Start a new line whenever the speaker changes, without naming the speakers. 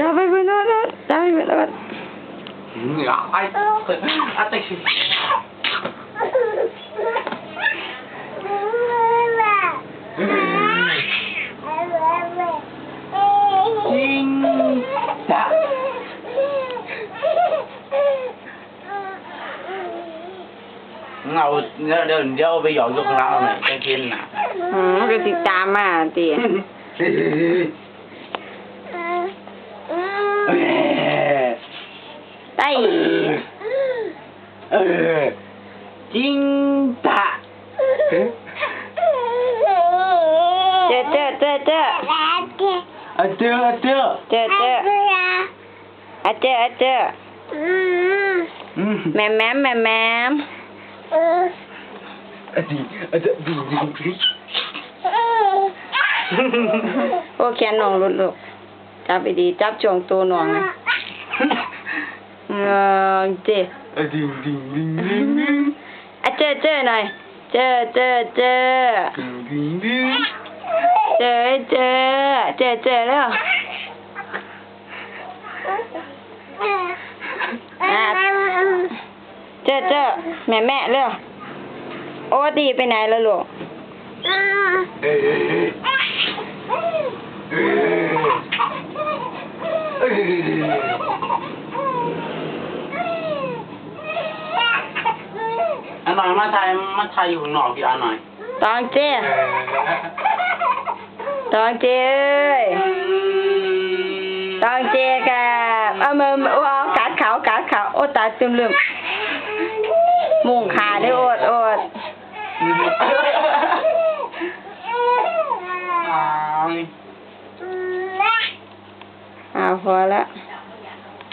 Dawaj banana, dawaj banana. Ay, atay si... ngầu
đơn dâu bây giờ dục nào này cái kia nè. Ừ, cái thì ta mà tiền
đây chính
ta chưa chưa chưa chưa à chưa à chưa chưa chưa à chưa à chưa mềm
mềm mềm mềm. À, 啊对啊对，对对对。
โอ้แขนน้องหลุดลูกจับไปดีจับจวงตัวน้องนะเออเจ
อะดีดีดีดีดี
อะเจอเจอหน่อยเจอเจอเจอ
ดีดี
เจอเจอเจอเจอแล้วอะเจอเจอแม่แม่เร็วโอ้ดีไปไหนแล้วลูก
เออเออเอออันหน่อยมาถ่ายมาถ่ายอยู่ข้างนอกพี่อันหน่อย
ตองเจตองเจเอ้ยตองเจกับเอามือโอ้เอากัดเขากัดเขาโอ้ตายซึมลืมมุงขาได้โอดโอด
อ้าว
อ่าพอละ
อ